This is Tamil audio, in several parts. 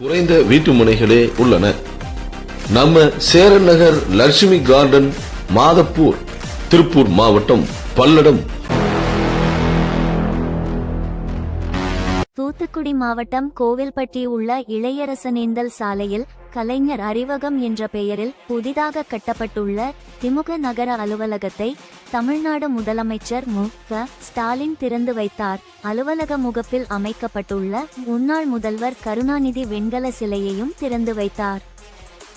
குறைந்த வீட்டு முனைகளே உள்ளன. நம்ம சேரன் நகர் லட்சுமி கார்டன் மாதப்பூர் திருப்பூர் மாவட்டம் பல்லடம். தூத்துக்குடி மாவட்டம் கோவில்பட்டி உள்ள இளையரசனேந்தல் சாலையில் கலைஞர் அறிவகம் என்ற பெயரில் புதிதாக கட்டப்பட்டுள்ள திமுக நகர அலுவலகத்தை தமிழ்நாடு முதலமைச்சர் மு. க. ஸ்டாலின் திறந்து வைத்தார். அலுவலக முகப்பில் அமைக்கப்பட்டுள்ள முன்னாள் முதல்வர் கருணாநிதி வெண்கல சிலையையும் திறந்து வைத்தார்.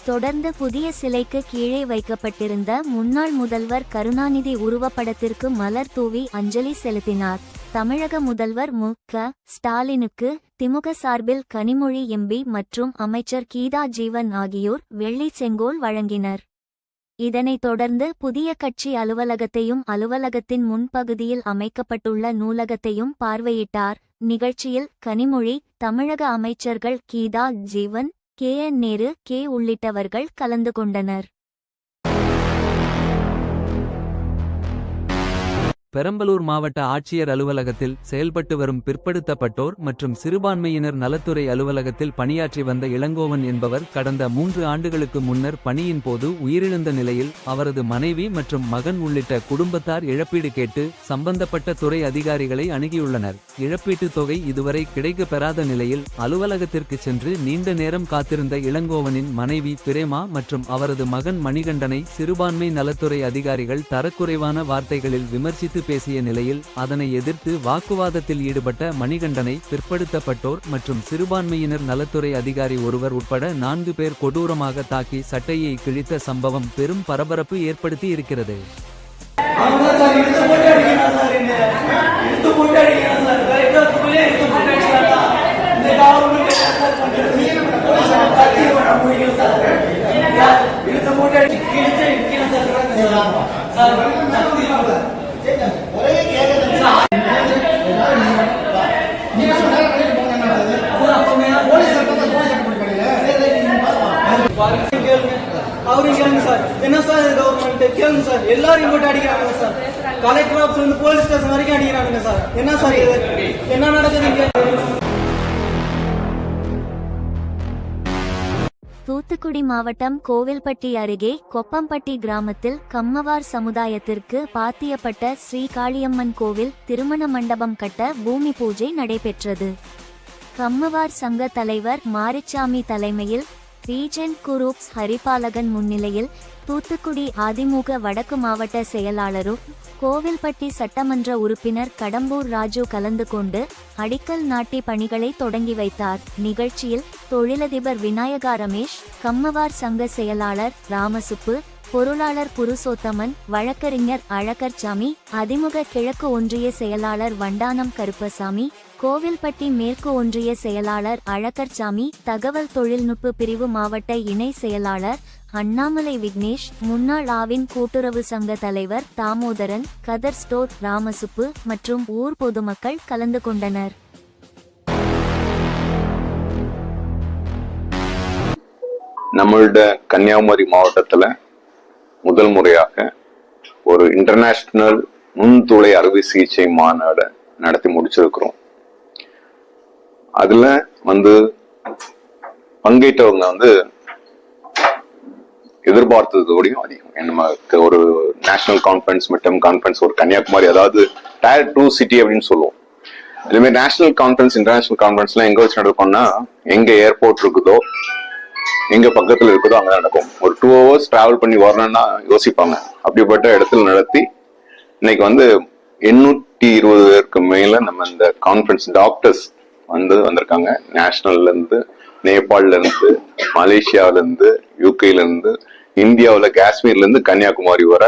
தொடர்ந்து புதிய சிலைக்கு கீழே வைக்கப்பட்டிருந்த முன்னாள் முதல்வர் கருணாநிதி உருவப்படத்திற்கு மலர் தூவி அஞ்சலி செலுத்தினார். தமிழக முதல்வர் மு. க. ஸ்டாலினுக்கு திமுக சார்பில் கனிமொழி எம்பி மற்றும் அமைச்சர் கீதா ஜீவன் ஆகியோர் வெள்ளி செங்கோல் வழங்கினர். இதனைத் தொடர்ந்து புதிய கட்சி அலுவலகத்தையும் அலுவலகத்தின் முன்பகுதியில் அமைக்கப்பட்டுள்ள நூலகத்தையும் பார்வையிட்டார். நிகழ்ச்சியில் கனிமொழி தமிழக அமைச்சர்கள் Geetha Jeevan K N Nehru K உள்ளிட்டவர்கள் கலந்து கொண்டனர். பெரம்பலூர் மாவட்ட ஆட்சியர் அலுவலகத்தில் செயல்பட்டு வரும் பிற்படுத்தப்பட்டோர் மற்றும் சிறுபான்மையினர் நலத்துறை அலுவலகத்தில் பணியாற்றி வந்த இளங்கோவன் என்பவர் கடந்த மூன்று ஆண்டுகளுக்கு முன்னர் பணியின் போது உயிரிழந்த நிலையில் அவரது மனைவி மற்றும் மகன் உள்ளிட்ட குடும்பத்தார் இழப்பீடு கேட்டு சம்பந்தப்பட்ட துறை அதிகாரிகளை அணுகியுள்ளனர். இழப்பீட்டுத் தொகை இதுவரை கிடைக்க பெறாத நிலையில் அலுவலகத்திற்கு சென்று நீண்ட நேரம் காத்திருந்த இளங்கோவனின் மனைவி பிரேமா மற்றும் அவரது மகன் மணிகண்டனை சிறுபான்மை நலத்துறை அதிகாரிகள் தரக்குறைவான வார்த்தைகளில் விமர்சித்து பேசிய நிலையில் அதனை எதிர்த்து வாக்குவாதத்தில் ஈடுபட்ட மணிகண்டனை பிற்படுத்தப்பட்டோர் மற்றும் சிறுபான்மையினர் நலத்துறை அதிகாரி ஒருவர் உட்பட நான்கு பேர் கொடூரமாக தாக்கி சட்டையை கிழித்த சம்பவம் பெரும் பரபரப்பு ஏற்படுத்தி இருக்கிறது சார் மாவட்டம் கோவில்பட்டி அருகே கொப்பம்பட்டி கிராமத்தில் கம்மவார் சமுதாயத்திற்கு பாத்தியப்பட்ட ஸ்ரீ காளியம்மன் கோவில் திருமண மண்டபம் கட்ட பூமி பூஜை நடைபெற்றது. கம்மவார் சங்க தலைவர் மாரிச்சாமி தலைமையில் ரீஜென்ட் குரூப்ஸ் ஹரிபாலகன் முன்னிலையில் தூத்துக்குடி அதிமுக வடக்கு மாவட்ட செயலாளரும் கோவில்பட்டி சட்டமன்ற உறுப்பினர் கடம்பூர் ராஜு கலந்து கொண்டு அடிக்கல் நாட்டி பணிகளை தொடங்கி வைத்தார். நிகழ்ச்சியில் தொழிலதிபர் விநாயகா ரமேஷ் கம்மவார் சங்க செயலாளர் ராமசுப்பு பொருளாளர் புருஷோத்தமன் வழக்கறிஞர் அழகர்சாமி அதிமுக கிழக்கு ஒன்றிய செயலாளர் வண்டானம் கருப்பசாமி கோவில்பட்டி மேற்கு ஒன்றிய செயலாளர் அழகர்சாமி தகவல் தொழில்நுட்ப பிரிவு மாவட்ட இணை செயலாளர் அண்ணாமலை விக்னேஷ் முன்னாள் ஆவின் கூட்டுறவு சங்க தலைவர் தாமோதரன் கதர் ஸ்டோர் ராமசுப்பு மற்றும் ஊர் பொதுமக்கள் கலந்து கொண்டனர். நம்மளோட கன்னியாகுமரி மாவட்டத்துல முதல் முறையாக ஒரு இன்டர்நேஷ்னல் நுண்துளை அறுவை சிகிச்சை மாநாடை நடத்தி முடிச்சிருக்கிறோம். அதுல வந்து பங்கேற்றவங்க வந்து எதிர்பார்த்ததோடையும் அதிகம். நமக்கு ஒரு நேஷனல் கான்ஃபரன்ஸ் மிட்டம் கான்ஃபரன்ஸ் ஒரு கன்னியாகுமரி அதாவது டயர் டூ சிட்டி அப்படின்னு சொல்லுவோம். இதுமாதிரி நேஷனல் கான்ஃபரன்ஸ் இன்டர்நேஷனல் கான்ஃபரன்ஸ்லாம் எங்க வச்சு நடக்கும்னா எங்க ஏர்போர்ட் இருக்குதோ எங்க பக்கத்துல இருக்குதோ அங்க நடக்கும். ஒரு டூ ஹவர்ஸ் டிராவல் பண்ணி வரணும்னா யோசிப்பாங்க. அப்படிப்பட்ட இடத்துல நடத்தி இன்னைக்கு வந்து எண்ணூத்தி இருபது பேருக்கு மேல நம்ம இந்த கான்ஃபரன்ஸ் டாக்டர்ஸ் வந்து வந்திருக்காங்க. நேஷனல்ல இருந்து நேபாள்ல இருந்து மலேசியாவில இருந்து யூகேல இருந்து இந்தியாவுல காஷ்மீர்ல இருந்து கன்னியாகுமரி வர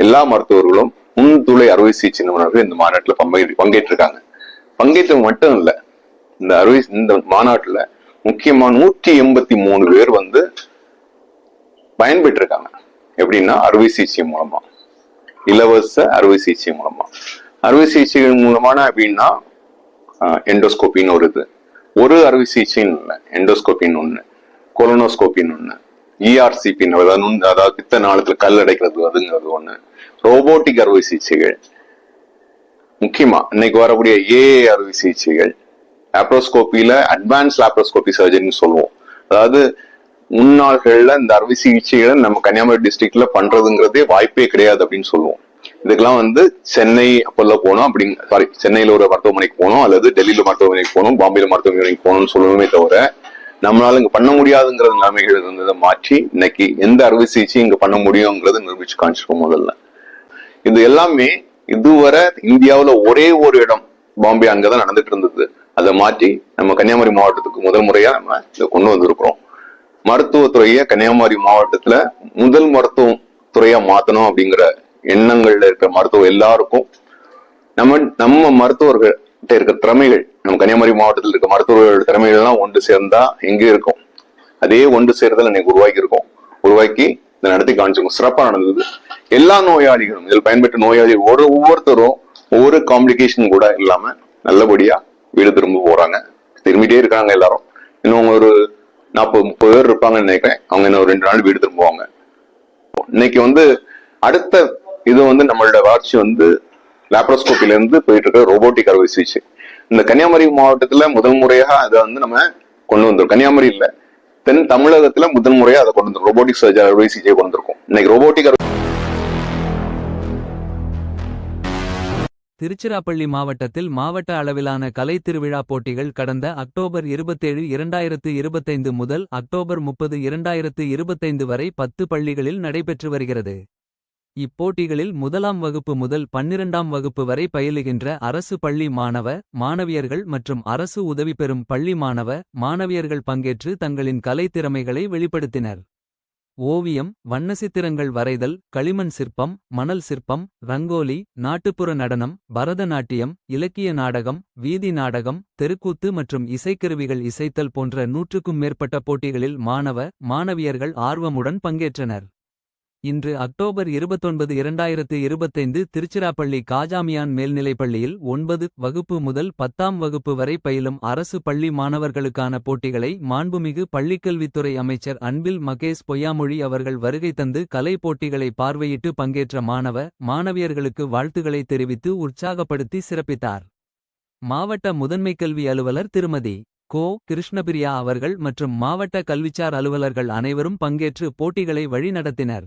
எல்லா மருத்துவர்களும் முன்துளை அறுவை சிகிச்சை நிபுணர்கள் இந்த மாநாட்டில் பங்கேற்று பங்கேற்றிருக்காங்க. பங்கேற்றவங்க மட்டும் இல்ல இந்த அறுவை இந்த மாநாட்டுல முக்கியமா நூற்றி எண்பத்தி மூணு பேர் வந்து பயன்பெற்றிருக்காங்க. எப்படின்னா அறுவை சிகிச்சை மூலமா. இலவச அறுவை சிகிச்சை மூலமா. அறுவை சிகிச்சைகள் மூலமான அப்படின்னா எண்டோஸ்கோப்பின்னு ஒரு இது. ஒரு அறுவை சிகிச்சைன்னு இல்லை எண்டோஸ்கோப்பின்னு ஒன்று கொலனோஸ்கோப்பின்னு ஒன்று இஆர்சிபின்னு அதாவது அதாவது பித்த நாளத்தில் கல் அடைக்கிறது அதுங்கிறது ஒன்று ரோபோட்டிக் அறுவை சிகிச்சைகள். முக்கியமா இன்னைக்கு வரக்கூடிய ஏ அறுவை சிகிச்சைகள். லாப்ரோஸ்கோப்பியில அட்வான்ஸ் லாப்ரோஸ்கோபி சர்ஜரின்னு சொல்லுவோம். அதாவது முன்னாள்கள்ல இந்த அறுவை சிகிச்சைகளை நம்ம கன்னியாகுமரி டிஸ்ட்ரிக்ட்ல பண்றதுங்கிறதே வாய்ப்பே கிடையாது அப்படின்னு சொல்லுவோம். இதுக்கெல்லாம் வந்து சென்னை அப்போல்லாம் போனோம் அப்படி சாரி சென்னையில ஒரு மருத்துவமனைக்கு போனோம் அல்லது டெல்லியில மருத்துவமனைக்கு போகணும் பாம்பேல மருத்துவமனைக்கு போகணும்னு சொல்லணுமே தவிர நம்மளால இங்க பண்ண முடியாதுங்கிற நிலைமைகள் இருந்ததை மாற்றி இன்னைக்கு எந்த அறுவை சிகிச்சை இங்க பண்ண முடியுங்கிறத நிரூபிச்சு காமிச்சிருக்கோம் முதல்ல. இது எல்லாமே இதுவரை இந்தியாவுல ஒரே ஒரு இடம் பாம்பே அங்கதான் நடந்துட்டு இருந்தது. அதை மாற்றி நம்ம கன்னியாகுமரி மாவட்டத்துக்கு முதல் முறையா நம்ம இதை கொண்டு வந்திருக்கிறோம். மருத்துவத்துறையை கன்னியாகுமரி மாவட்டத்துல முதல் மருத்துவ துறையா மாத்தணும் அப்படிங்கிற எண்ணங்கள்ல இருக்கிற மருத்துவம் எல்லாருக்கும் நம்ம நம்ம மருத்துவர்கள்ட்ட இருக்கிற திறமைகள் நம்ம கன்னியாகுமரி மாவட்டத்தில் இருக்க மருத்துவர்கள் திறமைகள் எல்லாம் ஒன்று சேர்ந்தா எங்க இருக்கும்? அதே ஒன்று சேர்தல் இன்னைக்கு உருவாக்கி இருக்கோம். உருவாக்கி இதை நடத்தி காமிச்சிருக்கோம். சிறப்பா நடந்தது. எல்லா நோயாளிகளும் இதில் பயன்பெற்ற நோயாளிகள் ஒரு ஒவ்வொருத்தரும் ஒவ்வொரு காம்ப்ளிகேஷன் கூட இல்லாம நல்லபடியா வீடு திரும்ப போறாங்க. திரும்பிட்டே இருக்காங்க எல்லாரும். இன்னும் ஒரு நாற்பது முப்பது பேர் இருப்பாங்கன்னு நினைக்கிறேன். அவங்க இன்னும் ஒரு ரெண்டு நாள் வீடு திரும்புவாங்க இன்னைக்கு வந்து அடுத்த இது வந்து நம்மளோட வளர்ச்சி வந்து லேப்ரோஸ்கோப்பில இருந்து போயிட்டு இருக்க ரோபோட்டிக் அறுவை சிகிச்சை. இந்த கன்னியாகுமரி மாவட்டத்துல முதல் முறையாக அதை வந்து நம்ம கொண்டு வந்திருக்கோம். கன்னியாகுமரி இல்ல. தென் தமிழகத்துல முதல் முறையாக அதை கொண்டு வந்திருக்கோம். ரோபோட்டிக் சர்ஜரி அறுவை சிகிச்சை கொண்டு வந்திருக்கோம். இன்னைக்கு ரோபோட்டிக் திருச்சிராப்பள்ளி மாவட்டத்தில் மாவட்ட அளவிலான கலை திருவிழா போட்டிகள் கடந்த அக்டோபர் இருபத்தேழு இரண்டாயிரத்து இருபத்தைந்து முதல் அக்டோபர் முப்பது இரண்டாயிரத்து இருபத்தைந்து வரை பத்து பள்ளிகளில் நடைபெற்று வருகிறது. இப்போட்டிகளில் முதலாம் வகுப்பு முதல் பன்னிரண்டாம் வகுப்பு வரை பயிலுகின்ற அரசு பள்ளி மாணவ மாணவியர்கள் மற்றும் அரசு உதவி பெறும் பள்ளி மாணவ மாணவியர்கள் பங்கேற்று தங்களின் கலைத் திறமைகளை வெளிப்படுத்தினர். ஓவியம் வண்ணசித்திரங்கள் வரைதல் களிமண் சிற்பம் மணல் சிற்பம் ரங்கோலி நாட்டுப்புற நடனம் பரதநாட்டியம் இலக்கிய நாடகம் வீதி நாடகம் தெருக்கூத்து மற்றும் இசைக்கருவிகள் இசைத்தல் போன்ற நூற்றுக்கும் மேற்பட்ட போட்டிகளில் மாணவ மாணவியர்கள் ஆர்வமுடன் பங்கேற்றனர். இன்று அக்டோபர் இருபத்தொன்பது இரண்டாயிரத்து இருபத்தைந்து திருச்சிராப்பள்ளி காஜாமியான் மேல்நிலைப்பள்ளியில் ஒன்பது வகுப்பு முதல் பத்தாம் வகுப்பு வரை பயிலும் அரசு பள்ளி மாணவர்களுக்கான போட்டிகளை மாண்புமிகு பள்ளிக்கல்வித்துறை அமைச்சர் அன்பில் மகேஷ் பொய்யாமொழி அவர்கள் வருகை தந்து கலை போட்டிகளை பார்வையிட்டு பங்கேற்ற மாணவ மாணவியர்களுக்கு வாழ்த்துக்களை தெரிவித்து உற்சாகப்படுத்தி சிறப்பித்தார். மாவட்ட முதன்மை கல்வி அலுவலர் திருமதி கோ. கிருஷ்ணபிரியா அவர்கள் மற்றும் மாவட்ட கல்விச்சார் அலுவலர்கள் அனைவரும் பங்கேற்று போட்டிகளை வழிநடத்தினர்.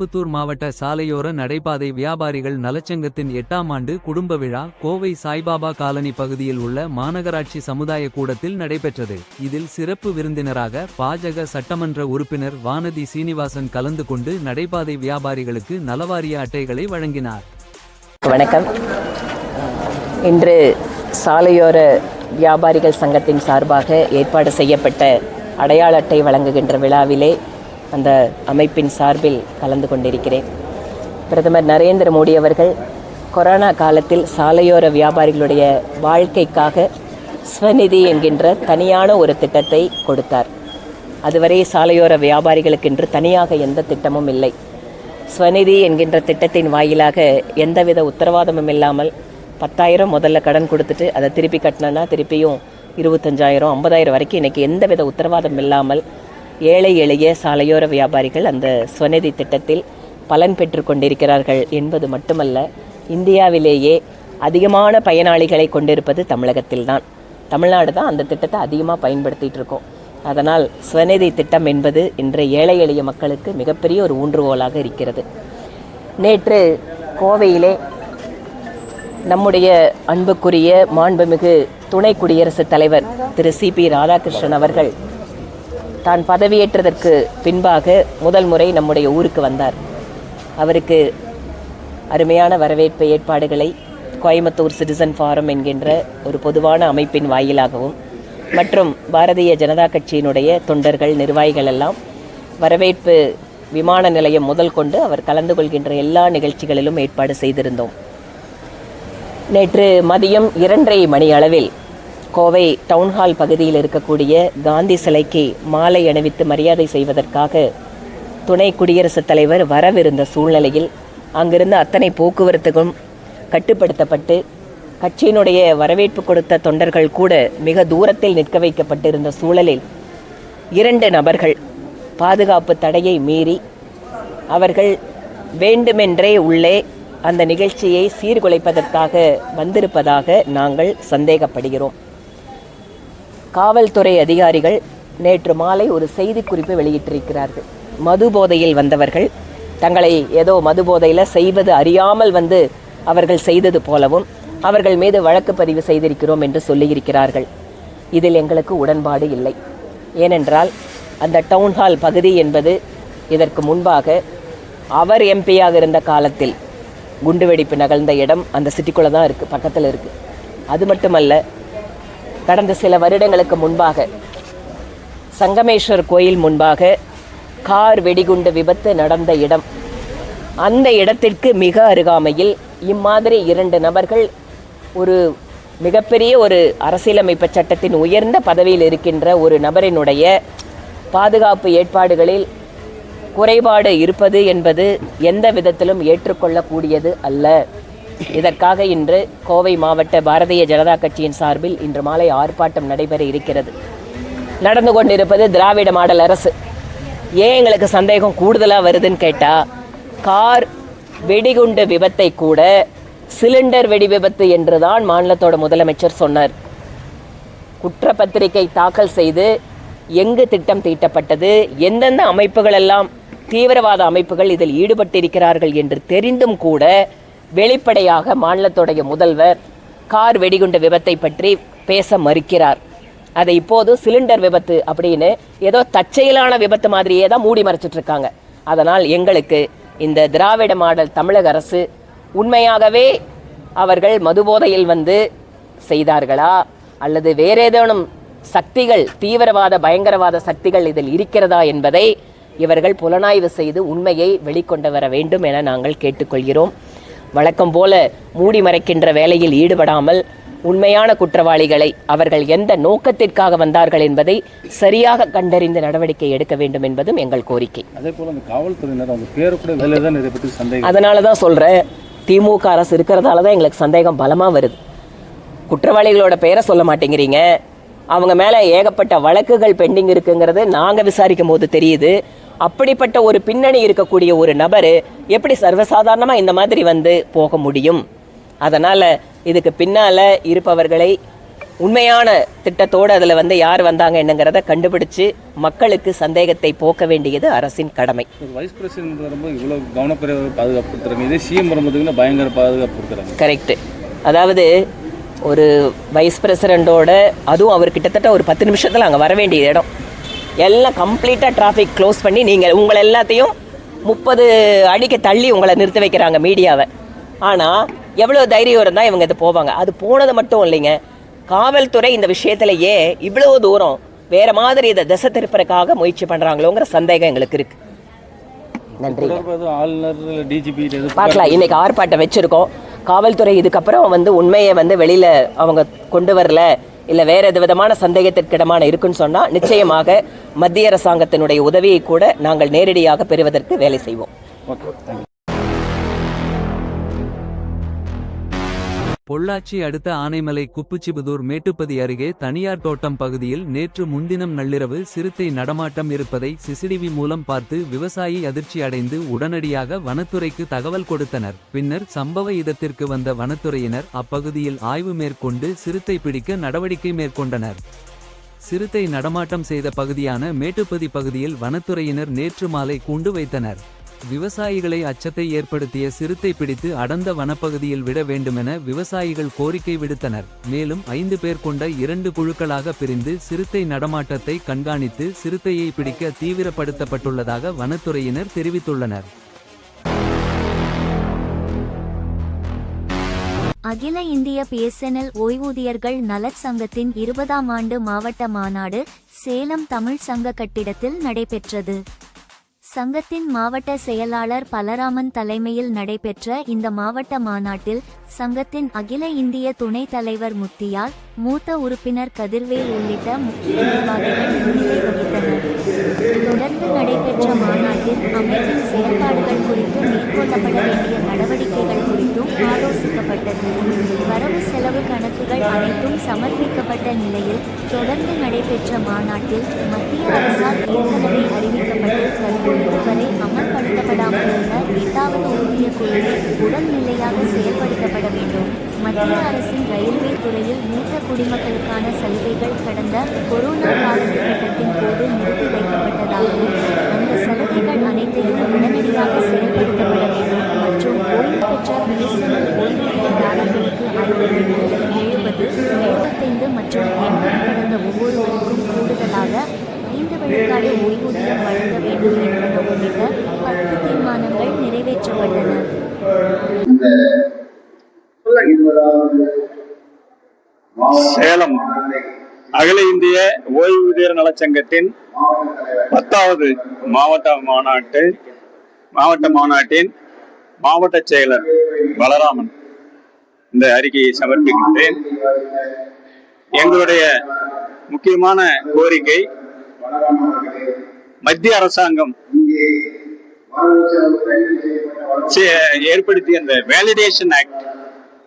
கோயம்புத்தூர் மாவட்ட சாலையோர நடைபாதை வியாபாரிகள் நலச்சங்கத்தின் எட்டாம் ஆண்டு குடும்ப விழா கோவை சாய்பாபா காலனி பகுதியில் உள்ள மாநகராட்சி சமுதாய கூடத்தில் நடைபெற்றது. இதில் சிறப்பு விருந்தினராக பாஜக சட்டமன்ற உறுப்பினர் வானதி சீனிவாசன் கலந்து கொண்டு நடைபாதை வியாபாரிகளுக்கு நலவாரிய அட்டைகளை வழங்கினார். வணக்கம். இன்று சாலையோர வியாபாரிகள் சங்கத்தின் சார்பாக ஏற்பாடு செய்யப்பட்ட அடையாள அட்டை வழங்குகின்ற விழாவிலே அந்த அமைப்பின் சார்பில் கலந்து கொண்டிருக்கிறேன். பிரதமர் நரேந்திர மோடி அவர்கள் கொரோனா காலத்தில் சாலையோர வியாபாரிகளுடைய வாழ்க்கைக்காக ஸ்வநிதி என்கின்ற தனியான ஒரு திட்டத்தை கொடுத்தார். அதுவரை சாலையோர வியாபாரிகளுக்கென்று தனியாக எந்த திட்டமும் இல்லை. ஸ்வநிதி என்கின்ற திட்டத்தின் வாயிலாக எந்தவித உத்தரவாதமும் இல்லாமல் பத்தாயிரம் முதல்ல கடன் கொடுத்துட்டு அதை திருப்பி கட்டினா திருப்பியும் இருபத்தஞ்சாயிரம் ஐம்பதாயிரம் வரைக்கும் இன்றைக்கி எந்தவித உத்தரவாதம் இல்லாமல் ஏழை எளிய சாலையோர வியாபாரிகள் அந்த ஸ்வநிதி திட்டத்தில் பலன் பெற்று கொண்டிருக்கிறார்கள் என்பது மட்டுமல்ல இந்தியாவிலேயே அதிகமான பயனாளிகளை கொண்டிருப்பது தமிழகத்தில்தான் தமிழ்நாடு தான் அந்த திட்டத்தை அதிகமாக பயன்படுத்திகிட்டு இருக்கோம். அதனால் ஸ்வநிதி திட்டம் என்பது இன்றைய ஏழை எளிய மக்களுக்கு மிகப்பெரிய ஒரு ஊன்றுகோலாக இருக்கிறது. நேற்று கோவையிலே நம்முடைய அன்புக்குரிய மாண்புமிகு துணை குடியரசுத் தலைவர் திரு சி பி ராதாகிருஷ்ணன் அவர்கள் தான் பதவியேற்றதற்கு பின்பாக முதல் முறை நம்முடைய ஊருக்கு வந்தார். அவருக்கு அருமையான வரவேற்பு ஏற்பாடுகளை கோயம்புத்தூர் சிட்டிசன் ஃபாரம் என்கின்ற ஒரு பொதுவான அமைப்பின் வாயிலாகவும் மற்றும் பாரதிய ஜனதா கட்சியினுடைய தொண்டர்கள் நிர்வாகிகள் எல்லாம் வரவேற்பு விமான நிலையம் முதல் கொண்டு அவர் கலந்து கொள்கின்ற எல்லா நிகழ்ச்சிகளிலும் ஏற்பாடு செய்திருந்தோம். நேற்று மதியம் இரண்டரை மணி அளவில் கோவை டவுன்ஹால் பகுதியில் இருக்கக்கூடிய காந்தி சிலைக்கு மாலை அணிவித்து மரியாதை செய்வதற்காக துணை குடியரசுத் தலைவர் வரவிருந்த சூழ்நிலையில் அங்கிருந்த அத்தனை போக்குவரத்துக்கும் கட்டுப்படுத்தப்பட்டு கட்சியினுடைய வரவேற்பு கொடுத்த தொண்டர்கள் கூட மிக தூரத்தில் நிற்க வைக்கப்பட்டிருந்த சூழலில் இரண்டு நபர்கள் பாதுகாப்பு தடையை மீறி அவர்கள் வேண்டுமென்றே உள்ளே அந்த நிகழ்ச்சியை சீர்குலைப்பதற்காக வந்திருப்பதாக நாங்கள் சந்தேகப்படுகிறோம். காவல்துறை அதிகாரிகள் நேற்று மாலை ஒரு செய்திக்குறிப்பு வெளியிட்டிருக்கிறார்கள். மது போதையில் வந்தவர்கள் தங்களை ஏதோ மது போதையில் செய்வது அறியாமல் வந்து அவர்கள் செய்தது போலவும் அவர்கள் மீது வழக்கு பதிவு செய்திருக்கிறோம் என்று சொல்லியிருக்கிறார்கள். இதில் எங்களுக்கு உடன்பாடு இல்லை. ஏனென்றால் அந்த டவுன்ஹால் பகுதி என்பது இதற்கு முன்பாக அவர் எம்பியாக இருந்த காலத்தில் குண்டுவெடிப்பு நகர்ந்த இடம் அந்த சிட்டிக்குள்ளே தான் இருக்குது பக்கத்தில் இருக்குது அது மட்டுமல்ல கடந்த சில வருடங்களுக்கு முன்பாக சங்கமேஸ்வர் கோயில் முன்பாக கார் வெடிகுண்டு விபத்து நடந்த இடம். அந்த இடத்திற்கு மிக அருகாமையில் இம்மாதிரி இரண்டு நபர்கள் ஒரு மிகப்பெரிய ஒரு அரசியலமைப்பு சட்டத்தின் உயர்ந்த பதவியில் இருக்கின்ற ஒரு நபரினுடைய பாதுகாப்பு ஏற்பாடுகளில் குறைபாடு இருப்பது என்பது எந்த விதத்திலும் ஏற்றுக்கொள்ளக்கூடியது அல்ல. இதற்காக இன்று கோவை மாவட்ட பாரதிய ஜனதா கட்சியின் சார்பில் இன்று மாலை ஆர்ப்பாட்டம் நடைபெற இருக்கிறது. நடந்து கொண்டிருப்பது திராவிட மாடல் அரசு. ஏன் எங்களுக்கு சந்தேகம் கூடுதலாக வருதுன்னு கேட்டால் கார் வெடிகுண்டு விபத்தை கூட சிலிண்டர் வெடி விபத்து என்று தான் மாநிலத்தோட முதலமைச்சர் சொன்னார். குற்றப்பத்திரிகை தாக்கல் செய்து எங்கு திட்டம் தீட்டப்பட்டது எந்தெந்த அமைப்புகள் எல்லாம் தீவிரவாத அமைப்புகள் இதில் ஈடுபட்டிருக்கிறார்கள் என்று தெரிந்தும் கூட வெளிப்படையாக மாநிலத்துடைய முதல்வர் கார் வெடிகுண்டு விபத்தை பற்றி பேச மறுக்கிறார். அதை இப்போது சிலிண்டர் விபத்து அப்படின்னு ஏதோ தற்செயலான விபத்து மாதிரியே தான் மூடி மறைச்சிட்டு இருக்காங்க. அதனால் எங்களுக்கு இந்த திராவிட மாடல் தமிழக அரசு உண்மையாகவே அவர்கள் மதுபோதையில் வந்து செய்தார்களா? அல்லது வேறேதேனும் சக்திகள் தீவிரவாத பயங்கரவாத சக்திகள் இதில் இருக்கிறதா என்பதை இவர்கள் புலனாய்வு செய்து உண்மையை வெளிக்கொண்டு வர வேண்டும் என நாங்கள் கேட்டுக்கொள்கிறோம். வழக்கம் போல மூடி மறைக்கின்ற வேலையில் ஈடுபடாமல் உண்மையான குற்றவாளிகளை அவர்கள் எந்த நோக்கத்திற்காக வந்தார்கள் என்பதை சரியாக கண்டறிந்து நடவடிக்கை எடுக்க வேண்டும் என்பதும் எங்கள் கோரிக்கை. அதே போல அந்த காவல்துறையினர் அவங்க பேரு கூட வேலை தான் நிறைய பேருக்கு சந்தேகம். அதனால தான் சொல்கிறேன் திமுக அரசு இருக்கிறதால தான் எங்களுக்கு சந்தேகம் பலமாக வருது. குற்றவாளிகளோட பெயரை சொல்ல மாட்டேங்கிறீங்க. அவங்க மேலே ஏகப்பட்ட வழக்குகள் பெண்டிங் இருக்குங்கிறது நாங்கள் விசாரிக்கும் போது தெரியுது. அப்படிப்பட்ட ஒரு பின்னணி இருக்கக்கூடிய ஒரு நபர் எப்படி சர்வசாதாரணமாக இந்த மாதிரி வந்து போக முடியும்? அதனால் இதுக்கு பின்னால் இருப்பவர்களை உண்மையான திட்டத்தோடு அதில் வந்து யார் வந்தாங்க என்னங்கிறத கண்டுபிடிச்சு மக்களுக்கு சந்தேகத்தை போக்க வேண்டியது அரசின் கடமை. ஒரு வைஸ் பிரசிடென்ட் வரும்போது இவ்வளோ கவனக்குறைவாக பாதுகாப்பு கொடுத்துறாங்க இதே சிஎம் வரும்போதுக்குன்னா பயங்கர பாதுகாப்பு கொடுக்குறாங்க கரெக்டு அதாவது ஒரு வைஸ் பிரசிடெண்ட்டோட அதுவும் அவர் கிட்டத்தட்ட ஒரு பத்து நிமிஷத்தில் அங்கே வர வேண்டிய இடம். எல்லாம் கம்ப்ளீட்டாக டிராஃபிக் க்ளோஸ் பண்ணி நீங்கள் உங்களை எல்லாத்தையும் முப்பது அடிக்கு தள்ளி உங்களை நிறுத்த வைக்கிறாங்க மீடியாவை. ஆனால் எவ்வளோ தைரியம் இருந்தால் இவங்க இது போவாங்க. அது போனது மட்டும் இல்லைங்க. காவல்துறை இந்த விஷயத்தில் ஏன் இவ்வளோ தூரம் வேற மாதிரி இதை திசை திருப்பறக்காக முயற்சி பண்ணுறாங்களோங்கிற சந்தேகம் எங்களுக்கு இருக்கு. நன்றி. பார்க்கலாம். இன்னைக்கு ஆர்ப்பாட்டம் வச்சிருக்கோம். காவல்துறை இதுக்கப்புறம் வந்து உண்மையை வந்து வெளியில அவங்க கொண்டு வரல. இல்லை வேற எது விதமான சந்தேகத்திற்கிடமான இருக்குன்னு சொன்னா நிச்சயமாக மத்திய அரசாங்கத்தினுடைய உதவியை கூட நாங்கள் நேரடியாக பெறுவதற்கு வேலை செய்வோம். ஓகே பொள்ளாச்சி அடுத்த ஆனைமலை குப்புச்சிபுதூர் மேட்டுப்பதி அருகே தனியார் தோட்டம் பகுதியில் நேற்று முன்தினம் நள்ளிரவு சிறுத்தை நடமாட்டம் இருப்பதை சிசிடிவி மூலம் பார்த்து விவசாயி அதிர்ச்சி அடைந்து உடனடியாக வனத்துறைக்கு தகவல் கொடுத்தனர். பின்னர் சம்பவ இடத்திற்கு வந்த வனத்துறையினர் அப்பகுதியில் ஆய்வு மேற்கொண்டு சிறுத்தை பிடிக்க நடவடிக்கை மேற்கொண்டனர். சிறுத்தை நடமாட்டம் செய்த பகுதியான மேட்டுப்பதி பகுதியில் வனத்துறையினர் நேற்று மாலை கூண்டு வைத்தனர். விவசாயிகளை அச்சத்தை ஏற்படுத்திய சிறுத்தை பிடித்து அடர்ந்த வனப்பகுதியில் விட வேண்டுமென விவசாயிகள் கோரிக்கை விடுத்தனர். மேலும் ஐந்து பேர் கொண்ட இரண்டு குழுக்களாக பிரிந்து சிறுத்தை நடமாட்டத்தை கண்காணித்து சிறுத்தையை பிடிக்க தீவிரப்படுத்தப்பட்டுள்ளதாக வனத்துறையினர் தெரிவித்துள்ளனர். அகில இந்திய பிஎஸ்என்எல் ஓய்வூதியர்கள் நலச் சங்கத்தின் இருபதாம் ஆண்டு மாவட்ட மாநாடு சேலம் தமிழ் சங்க கட்டிடத்தில் நடைபெற்றது. சங்கத்தின் மாவட்ட செயலாளர் பலராமன் தலைமையில் நடைபெற்ற இந்த மாவட்ட மாநாட்டில் சங்கத்தின் அகில இந்திய துணைத் தலைவர் முத்தியால் மூத்த உறுப்பினர் கதிர்வேல் உள்ளிட்ட முக்கிய நிர்வாகிகள் முன்னிலை வகித்தனர். தொடர்ந்து நடைபெற்ற மாநாட்டில் அமைப்பின் செயல்பாடுகள் குறித்து மேற்கொள்ளப்பட வேண்டிய நடவடிக்கைகள் குறித்தும் ஆலோசிக்கப்பட்டது. வரவு செலவு கணக்குகள் அனைத்தும் சமர்ப்பிக்கப்பட்ட நிலையில் தொடர்ந்து நடைபெற்ற மாநாட்டில் மத்திய அரசால் ஏற்கனவே அறிவிக்கப்பட்டு தற்பொழுது வரை அமல்படுத்தப்படாமல் உள்ள எட்டாவது ஊதிய குழுவை உடல்நிலையாக செயல்படுத்தப்பட வேண்டும். மத்திய அரசின் ரயில்வே துறையில் மூத்த குடிமக்களுக்கான சலுகைகள் கடந்த கொரோனா காலகட்டத்தின் போது நிறுத்தி வைக்கப்பட்டதாகவும் அந்த சலுகைகள் அனைத்தையும் உடனடியாக செயல்படுத்தப்பட வேண்டும் மற்றும் ஓய்வு பெற்ற பிஎஸ்என்எல் ஓய்வூதியதாரர்களுக்கு அறுபத்தைந்து எழுபது எழுபத்தைந்து மற்றும் எண்பது கடந்த ஒவ்வொருவருக்கும் கூடுதலாக ஐந்து விழுக்காடு ஓய்வூதியம் வழங்க வேண்டும் என்பது உள்ளிட்ட பத்து தீர்மானங்கள் நிறைவேற்றப்பட்டன சேலம் அகில இந்திய ஓய்வூதியர் நலச்சங்கத்தின் பத்தாவது மாவட்ட மாநாட்டு மாவட்ட மாநாட்டின் மாவட்ட செயலர் பலராமன் இந்த அறிக்கையை சமர்ப்பிக்கின்றேன். எங்களுடைய முக்கியமான கோரிக்கை மத்திய அரசாங்கம் ஏற்படுத்திய அந்த வேலிடேஷன் ஆக்ட்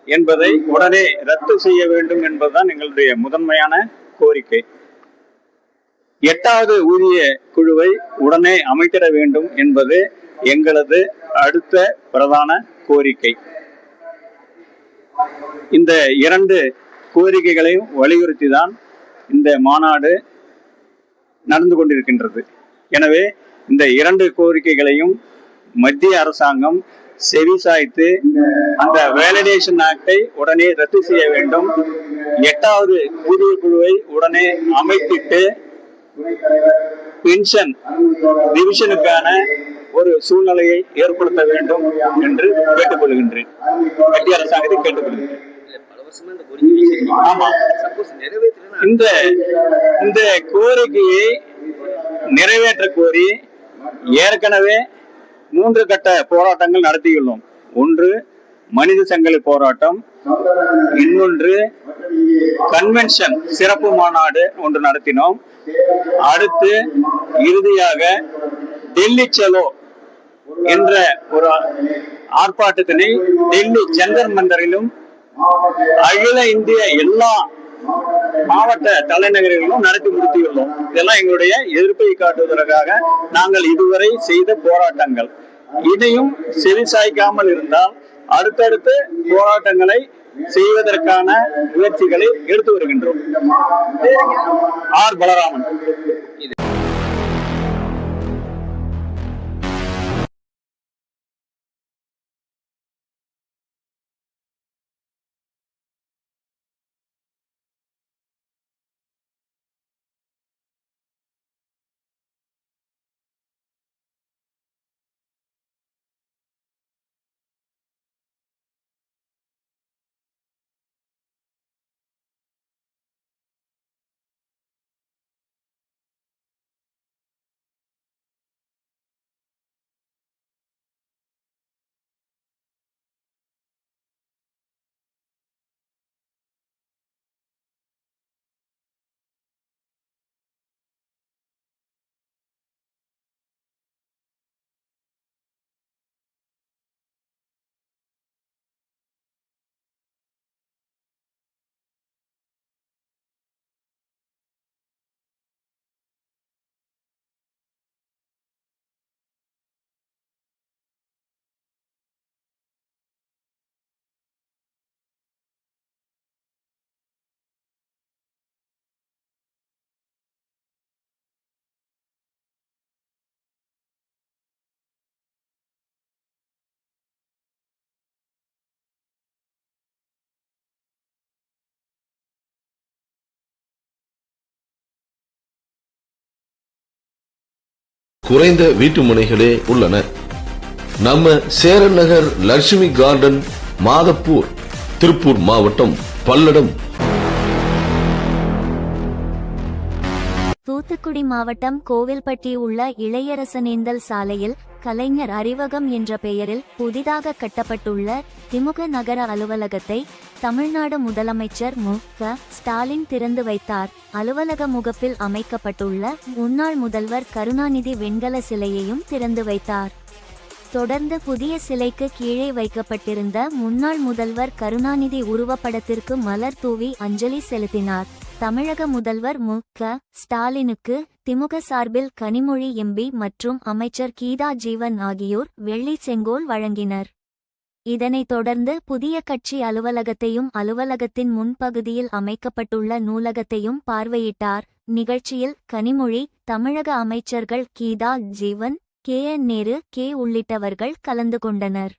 என்பதை உடனே ரத்து செய்ய வேண்டும் என்பதுதான் எங்களுடைய முதன்மையான கோரிக்கை. எட்டாவது ஊதிய குழுவை உடனே அமைத்திட வேண்டும் என்பது எங்களது அடுத்த பிரதான கோரிக்கை. இந்த இரண்டு கோரிக்கைகளையும் வலியுறுத்தி தான் இந்த மாநாடு நடந்து கொண்டிருக்கின்றது. எனவே இந்த இரண்டு கோரிக்கைகளையும் மத்திய அரசாங்கம் செவிசாய்த்து அந்த வேலிடேஷன் ஆக்டை உடனே ரத்து செய்ய வேண்டும். எட்டாவது ஊதிய குழுவை உடனே அமைத்திட்டு பென்ஷன் டிவிஷனுக்கான ஒரு சூழ்நிலையை ஏற்படுத்த வேண்டும் என்று கேட்டுக்கொள்கின்றேன். மத்திய அரசாங்கத்தை கேட்டுக்கொள்கின்றேன். இந்த இந்த கோரிக்கையை நிறைவேற்ற கோரி ஏற்கனவே மூன்று கட்ட போராட்டங்கள் நடத்தியுள்ளோம். ஒன்று மனித சங்கிலி போராட்டம். இன்னொன்று கன்வென்ஷன் சிறப்பு மாநாடு ஒன்று நடத்தினோம். அடுத்து இறுதியாக டெல்லி செலோ என்ற ஒரு ஆர்ப்பாட்டத்தினை டெல்லி ஜந்தர் மந்தரிலும் அகில இந்திய எல்லா மாவட்ட தலைநகரிலும் நடத்தி முடித்தியுள்ளோம் இதெல்லாம் எங்களுடைய எதிர்ப்பை காட்டுவதற்காக நாங்கள் இதுவரை செய்த போராட்டங்கள். இதையும் செவிசாய்க்காமல் இருந்தால் அடுத்தடுத்து போராட்டங்களை செய்வதற்கான முயற்சிகளை எடுத்து வருகின்றோம். ஆர் பலராமன். குறைந்த வீட்டு முனைகளே உள்ளன. நம்ம சேரன் நகர் லட்சுமி கார்டன் மாதப்பூர் திருப்பூர் மாவட்டம் பல்லடம் தூத்துக்குடி மாவட்டம் கோவில்பட்டி உள்ள இளையரசனேந்தல் சாலையில் கலைஞர் அறிவகம் என்ற பெயரில் புதிதாக கட்டப்பட்டுள்ள திமுக நகர அலுவலகத்தை தமிழ்நாடு முதலமைச்சர் மு. க. ஸ்டாலின் திறந்து வைத்தார். அலுவலக முகப்பில் அமைக்கப்பட்டுள்ள முன்னாள் முதல்வர் கருணாநிதி வெண்கல சிலையையும் திறந்து வைத்தார். தொடர்ந்து புதிய சிலைக்கு கீழே வைக்கப்பட்டிருந்த முன்னாள் முதல்வர் கருணாநிதி உருவப்படத்திற்கு மலர் தூவி அஞ்சலி செலுத்தினார். தமிழக முதல்வர் மு. க. ஸ்டாலினுக்கு திமுக சார்பில் கனிமொழி எம்பி மற்றும் அமைச்சர் கீதா ஜீவன் ஆகியோர் வெள்ளி செங்கோல் வழங்கினர். இதனைத் தொடர்ந்து புதிய கட்சி அலுவலகத்தையும் அலுவலகத்தின் முன்பகுதியில் அமைக்கப்பட்டுள்ள நூலகத்தையும் பார்வையிட்டார். நிகழ்ச்சியில் கனிமொழி தமிழக அமைச்சர்கள் Geetha Jeevan K. N. Nehru K. உள்ளிட்டவர்கள் கலந்து கொண்டனர்.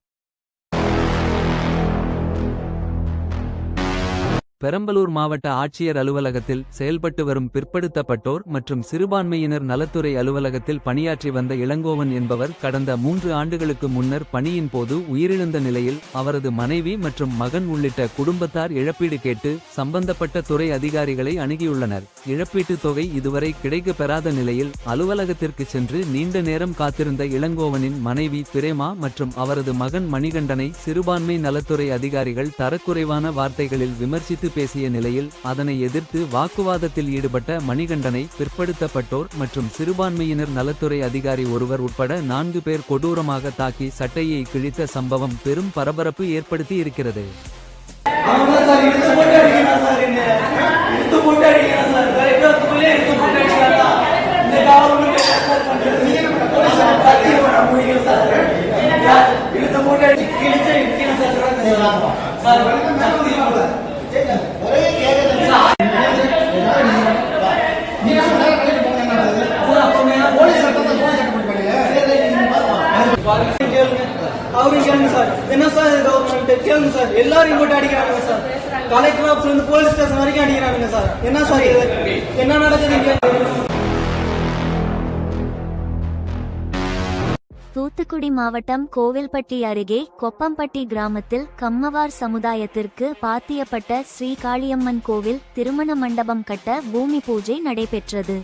பெரம்பலூர் மாவட்ட ஆட்சியர் அலுவலகத்தில் செயல்பட்டு வரும் பிற்படுத்தப்பட்டோர் மற்றும் சிறுபான்மையினர் நலத்துறை அலுவலகத்தில் பணியாற்றி வந்த இளங்கோவன் என்பவர் கடந்த மூன்று ஆண்டுகளுக்கு முன்னர் பணியின் போது உயிரிழந்த நிலையில் அவரது மனைவி மற்றும் மகன் உள்ளிட்ட குடும்பத்தார் இழப்பீடு கேட்டு சம்பந்தப்பட்ட துறை அதிகாரிகளை அணுகியுள்ளனர். இழப்பீட்டுத் தொகை இதுவரை கிடைக்கப் பெறாத நிலையில் அலுவலகத்திற்கு சென்று நீண்ட நேரம் காத்திருந்த இளங்கோவனின் மனைவி பிரேமா மற்றும் அவரது மகன் மணிகண்டனை சிறுபான்மை நலத்துறை அதிகாரிகள் தரக்குறைவான வார்த்தைகளில் விமர்சித்து பேசிய நிலையில் அதனை எதிர்த்து வாக்குவாதத்தில் ஈடுபட்ட மணிகண்டனை பிற்படுத்தப்பட்டோர் மற்றும் சிறுபான்மையினர் நலத்துறை அதிகாரி ஒருவர் உட்பட நான்கு பேர் கொடூரமாக தாக்கி சட்டையை கிழித்த சம்பவம் பெரும் பரபரப்பு ஏற்படுத்தி இருக்கிறது சார் சார் என்ன சார் என்ன சார் கேளுங்க சார் என்ன சார் கவர்மெண்ட் கேளுங்க சார் எல்லாரையும் போட்டு அடிக்கிறாங்க சார் கலெக்டர் ஆஃபீஸ்ல இருந்து போலீஸ் ஸ்டேஷன் வரைக்கும் அடிக்கிறாங்க சார் என்ன சார் இது? என்ன நடக்குது தூத்துக்குடி மாவட்டம் கோவில்பட்டி அருகே கொப்பம்பட்டி கிராமத்தில் கம்மவார் சமுதாயத்திற்கு பாத்தியப்பட்ட ஸ்ரீ காளியம்மன் கோவில் திருமண மண்டபம் கட்ட பூமி பூஜை நடைபெற்றது.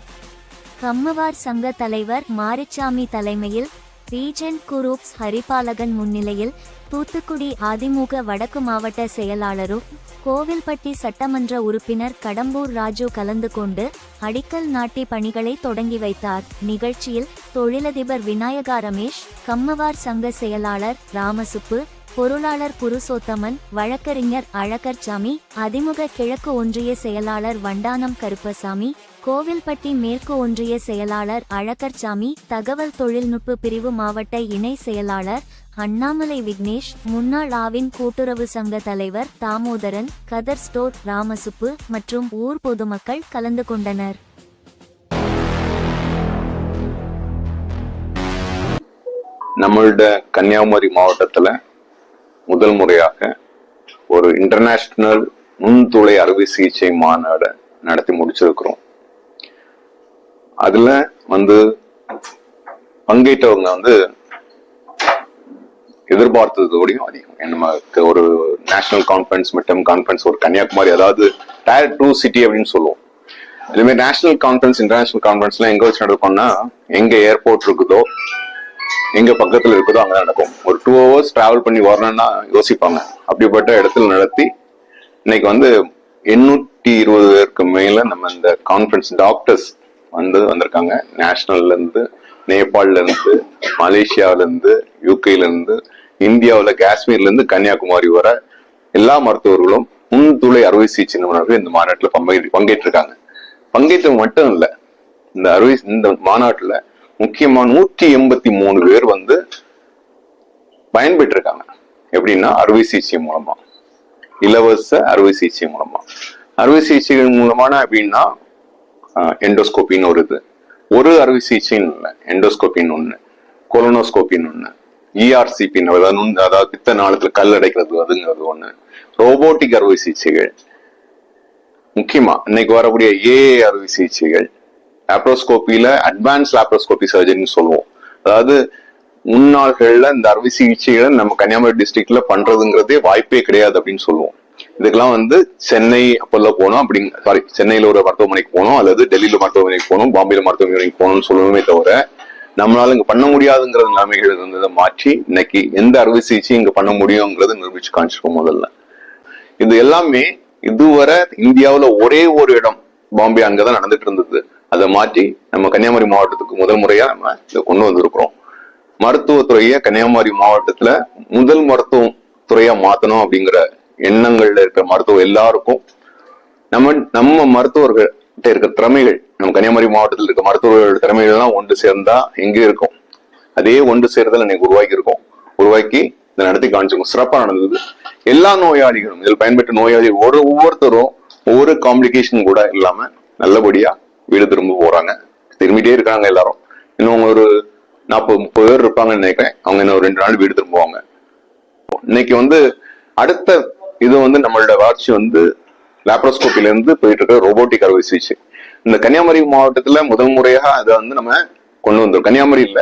கம்மவார் சங்க தலைவர் மாரிச்சாமி தலைமையில் ரீஜென்ட் குரூப்ஸ் ஹரிபாலகன் முன்னிலையில் தூத்துக்குடி அதிமுக வடக்கு மாவட்ட செயலாளரும் கோவில்பட்டி சட்டமன்ற உறுப்பினர் கடம்பூர் ராஜு கலந்து கொண்டு அடிக்கல் நாட்டி பணிகளை தொடங்கி வைத்தார். நிகழ்ச்சியில் தொழிலதிபர் விநாயகா ரமேஷ் கம்மவார் சங்க செயலாளர் ராமசுப்பு பொருளாளர் புருஷோத்தமன் வழக்கறிஞர் அழகர்சாமி அதிமுக கிழக்கு ஒன்றிய செயலாளர் வண்டானம் கருப்பசாமி கோவில்பட்டி மேற்கு ஒன்றிய செயலாளர் அழகர்சாமி தகவல் தொழில்நுட்ப பிரிவு மாவட்ட இணை செயலாளர் அண்ணாமலை விக்னேஷ் முன்னாள் ஆவின் கூட்டுறவு சங்க தலைவர் தாமோதரன் கதர் ஸ்டோர் ராமசுப்பு மற்றும் ஊர் பொதுமக்கள் கலந்து கொண்டனர். நம்மளோட கன்னியாகுமரி மாவட்டத்துல முதல் முறையாக ஒரு இன்டர்நேஷனல் நுண்துளை அறுவை சிகிச்சை மாநாடு நடத்தி முடிச்சிருக்கிறோம். அதுல வந்து பங்கேற்றவங்க வந்து எதிர்பார்த்ததோடையும் அதிகம். நமக்கு ஒரு நேஷனல் கான்ஃபரன்ஸ் மிட்டம் கான்ஃபரன்ஸ் ஒரு கன்னியாகுமரி அதாவது டயர் டூ சிட்டி அப்படின்னு சொல்லுவோம். இதுமாதிரி நேஷனல் கான்ஃபரன்ஸ் இன்டர்நேஷனல் கான்ஃபரன்ஸ்லாம் எங்கே வச்சு நடக்கும்னா எங்கே ஏர்போர்ட் இருக்குதோ எங்கே பக்கத்தில் இருக்குதோ அங்கே நடக்கும். ஒரு டூ ஹவர்ஸ் ட்ராவல் பண்ணி வரணும்னா யோசிப்பாங்க. அப்படிப்பட்ட இடத்துல நடத்தி இன்னைக்கு வந்து எண்ணூற்றி இருபது பேருக்கு மேல நம்ம இந்த கான்ஃபரன்ஸ் டாக்டர்ஸ் வந்து வந்திருக்காங்க. நேஷனல்லேருந்து இருந்து மலேசியாவிலேருந்து யூகேலேருந்து இந்தியாவில் காஷ்மீர்லேருந்து இந்தியாவுல காஷ்மீர்ல இருந்து கன்னியாகுமரி வர எல்லா மருத்துவர்களும் முன்துளை அறுவை சிகிச்சை நிபுணர்கள் இந்த மாநாட்டில் பங்கேற்று பங்கேற்றிருக்காங்க. பங்கேற்றது மட்டும் இல்லை இந்த அறுவை இந்த மாநாட்டில் முக்கியமா நூற்றி எண்பத்தி மூணு பேர் வந்து பயன்பெற்றிருக்காங்க. எப்படின்னா அறுவை சிகிச்சை மூலமா. இலவச அறுவை சிகிச்சை மூலமா. அறுவை சிகிச்சைகள் மூலமான அப்படின்னா எண்டோஸ்கோப்பின்னு ஒரு இது. ஒரு அறுவை சிகிச்சைன்னு இல்லை எண்டோஸ்கோப்பின்னு ஒன்று கொலோனோஸ்கோப்பின்னு ஒன்று இஆர்சிபின்னு அதாவது அதாவது பித்த நாளத்துல கல் அடைக்கிறது அதுங்கிறது ஒண்ணு. ரோபோட்டிக் அறுவை சிகிச்சைகள். முக்கியமா இன்னைக்கு வரக்கூடிய ஏ அறுவை சிகிச்சைகள். லாப்ரோஸ்கோப்பியில அட்வான்ஸ் லாப்ரோஸ்கோபி சர்ஜரின்னு சொல்லுவோம். அதாவது முன்னாள்கள்ல இந்த அறுவை சிகிச்சைகளை நம்ம கன்னியாகுமரி டிஸ்ட்ரிக்ட்ல பண்றதுங்கிறதே வாய்ப்பே கிடையாது அப்படின்னு சொல்லுவோம். இதுக்கெல்லாம் வந்து சென்னை அப்போல்லாம் போனோம் அப்படி சாரி சென்னையில ஒரு மருத்துவமனைக்கு போகணும் அல்லது டெல்லியில மருத்துவமனைக்கு போகணும் பாம்பேல மருத்துவமனைக்கு போகணும்னு சொல்லணுமே தவிர நம்மளால இங்க பண்ண முடியாதுங்கிற நிலைமைகள் இருந்ததை மாற்றி இன்னைக்கு எந்த அறுவை சிகிச்சை இங்க பண்ண முடியுங்கிறத நிரூபிச்சு காமிச்சிருக்கோம் முதல்ல. இது எல்லாமே இதுவரை இந்தியாவுல ஒரே ஒரு இடம் பாம்பே அங்கதான் நடந்துட்டு இருந்தது. அதை மாற்றி நம்ம கன்னியாகுமரி மாவட்டத்துக்கு முதல் முறையா நம்ம இதை கொண்டு வந்திருக்கிறோம். மருத்துவத்துறையை கன்னியாகுமரி மாவட்டத்துல முதல் மருத்துவ துறையா மாத்தணும் அப்படிங்கிற எண்ணங்கள்ல இருக்கிற மருத்துவம் எல்லாருக்கும் நம்ம நம்ம மருத்துவர்கள் இருக்கிற திறமைகள் நம்ம கன்னியாகுமரி மாவட்டத்தில் இருக்க மருத்துவர்கள் திறமைகள் எல்லாம் ஒன்று சேர்ந்தா எங்கே இருக்கும்? அதே ஒன்று சேர்தல் இன்னைக்கு உருவாக்கி இருக்கோம். உருவாக்கி இதை நடத்தி காமிச்சிருக்கோம். சிறப்பா நடந்தது. எல்லா நோயாளிகளும் இதில் பயன்பெற்ற நோயாளி ஒரு ஒவ்வொருத்தரும் ஒவ்வொரு காம்ப்ளிகேஷன் கூட இல்லாம நல்லபடியா வீடு திரும்ப போறாங்க. திரும்பிட்டே இருக்காங்க எல்லாரும். இன்னும் ஒரு நாற்பது முப்பது பேர் இருப்பாங்கன்னு நினைக்கிறேன். அவங்க இன்னும் ஒரு ரெண்டு நாள் வீடு திரும்புவாங்க. இன்னைக்கு வந்து அடுத்த இது வந்து நம்மளோட வளர்ச்சி வந்து லாப்ரோஸ்கோப்பில இருந்து போயிட்டு இருக்க ரோபோட்டிக் அறுவை சிகிச்சை இந்த கன்னியாகுமரி மாவட்டத்துல முதல் முறையாக அதை வந்து நம்ம கொண்டு வந்தோம் கன்னியாகுமரி இல்ல.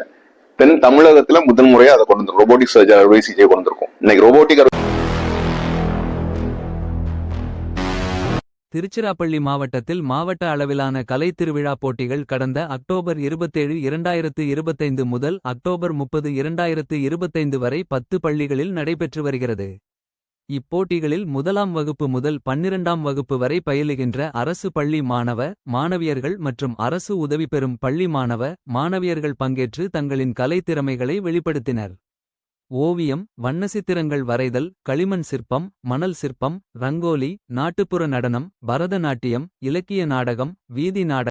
தென் தமிழகத்துல முதல் முறையாக அதை கொண்டு வந்தோம் ரோபோட்டிக் சர்ஜரி அறுவை சிகிச்சை கொண்டு வந்திருக்கோம். இன்னைக்கு ரோபோட்டிக் திருச்சிராப்பள்ளி மாவட்டத்தில் மாவட்ட அளவிலான கலை திருவிழா போட்டிகள் கடந்த அக்டோபர் இருபத்தேழு இரண்டாயிரத்து இருபத்தைந்து முதல் அக்டோபர் முப்பது இரண்டாயிரத்து இருபத்தைந்து வரை பத்து பள்ளிகளில் நடைபெற்று வருகிறது. இப்போட்டிகளில் முதலாம் வகுப்பு முதல் பன்னிரண்டாம் வகுப்பு வரை பயிலுகின்ற அரசு பள்ளி மாணவ மாணவியர்கள் மற்றும் அரசு உதவி பெறும் பள்ளி மாணவ மாணவியர்கள் பங்கேற்று தங்களின் கலைத் திறமைகளை வெளிப்படுத்தினர். ஓவியம் வண்ணசித்திரங்கள் வரைதல் களிமண் சிற்பம் மணல் சிற்பம் ரங்கோலி நாட்டுப்புற நடனம் பரதநாட்டியம் இலக்கிய நாடகம் வீதி நாடகம்